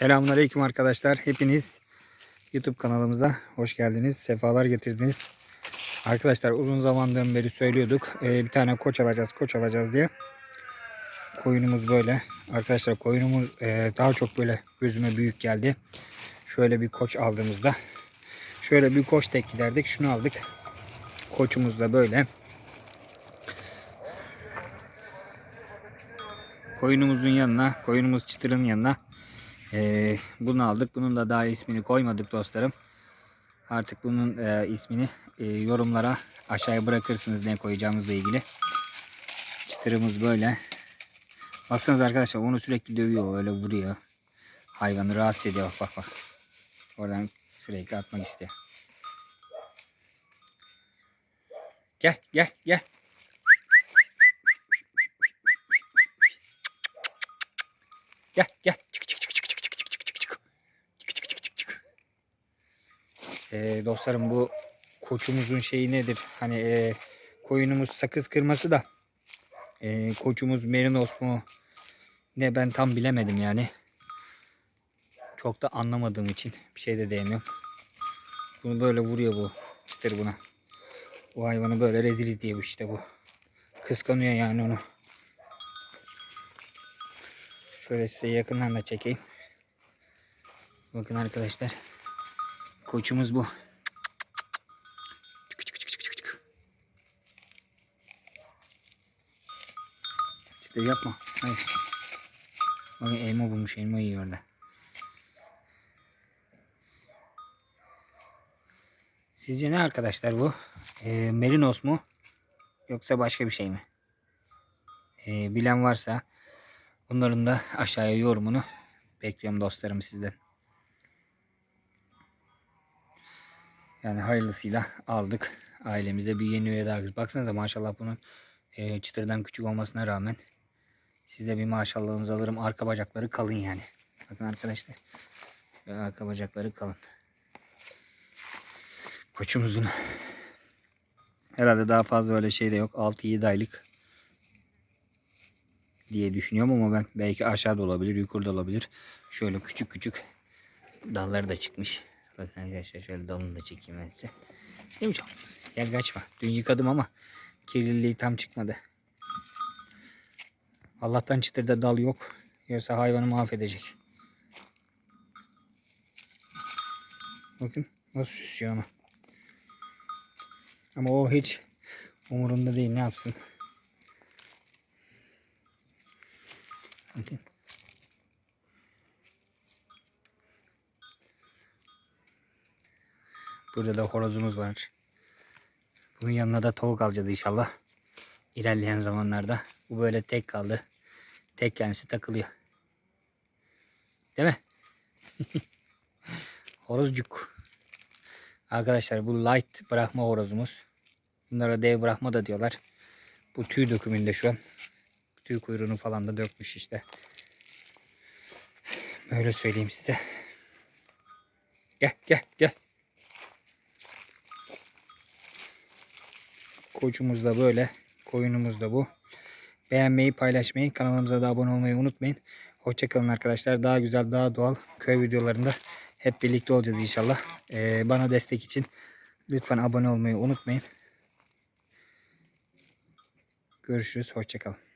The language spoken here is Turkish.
Selamünaleyküm arkadaşlar. Hepiniz YouTube kanalımıza hoş geldiniz. Sefalar getirdiniz. Arkadaşlar uzun zamandan beri söylüyorduk. Ee, bir tane koç alacağız, koç alacağız diye. Koyunumuz böyle. Arkadaşlar koyunumuz e, daha çok böyle gözüme büyük geldi. Şöyle bir koç aldığımızda. Şöyle bir koç tek giderdik. Şunu aldık. Koçumuz da böyle. Koyunumuzun yanına, koyunumuz çıtırın yanına ee, bunu aldık. Bunun da daha ismini koymadık dostlarım. Artık bunun e, ismini e, yorumlara aşağıya bırakırsınız ne koyacağımızla ilgili. Çıtırımız böyle. Baksanıza arkadaşlar onu sürekli dövüyor. Öyle vuruyor. Hayvanı rahatsız ediyor. Bak bak bak. Oradan sürekli atmak istiyor. Gel gel gel. Gel gel. Çık çık çık çık çık çık. Çık çık çık çık çık. Ee, dostlarım bu koçumuzun şeyi nedir? Hani e, koyunumuz sakız kırması da e, koçumuz merinos mu ne ben tam bilemedim yani. Çok da anlamadığım için bir şey de diyemiyorum. Bunu böyle vuruyor bu çıtır buna. Bu hayvanı böyle rezil ediyor işte bu. Kıskanıyor yani onu. Şöyle size yakından da çekeyim. Bakın arkadaşlar. Koçumuz bu. İşte yapma. Hayır. Bakın elma bulmuş. Elma yiyor orada. Sizce ne arkadaşlar bu? Ee, merinos mu? Yoksa başka bir şey mi? Ee, bilen varsa Bunların da aşağıya yorumunu bekliyorum dostlarım sizden. Yani hayırlısıyla aldık. Ailemize bir yeni üye daha. Baksanıza maşallah bunun e, çıtırdan küçük olmasına rağmen sizde bir maşallahınızı alırım. Arka bacakları kalın yani. Bakın arkadaşlar. Böyle arka bacakları kalın. Koçumuzun herhalde daha fazla öyle şey de yok. 6-7 aylık diye düşünüyorum ama ben belki aşağıda olabilir, yukarıda olabilir. Şöyle küçük küçük dalları da çıkmış. Bakın arkadaşlar şöyle dalını da çekeyim ben size. Değil mi çok? Gel kaçma. Dün yıkadım ama kirliliği tam çıkmadı. Allah'tan çıtırda dal yok. Yoksa hayvanı mahvedecek. Bakın nasıl süsüyor onu. Ama o hiç umurunda değil ne yapsın. Bakın. Burada da horozumuz var. Bunun yanına da tavuk alacağız inşallah. İlerleyen zamanlarda. Bu böyle tek kaldı. Tek kendisi takılıyor. Değil mi? Horozcuk. Arkadaşlar bu light bırakma horozumuz. Bunlara dev bırakma da diyorlar. Bu tüy dökümünde şu an. Tüy kuyruğunu falan da dökmüş işte. Böyle söyleyeyim size. Gel gel gel. Koçumuz da böyle. Koyunumuz da bu. Beğenmeyi, paylaşmayı, kanalımıza da abone olmayı unutmayın. Hoşçakalın arkadaşlar. Daha güzel, daha doğal köy videolarında hep birlikte olacağız inşallah. Ee, bana destek için lütfen abone olmayı unutmayın. Görüşürüz. Hoşçakalın.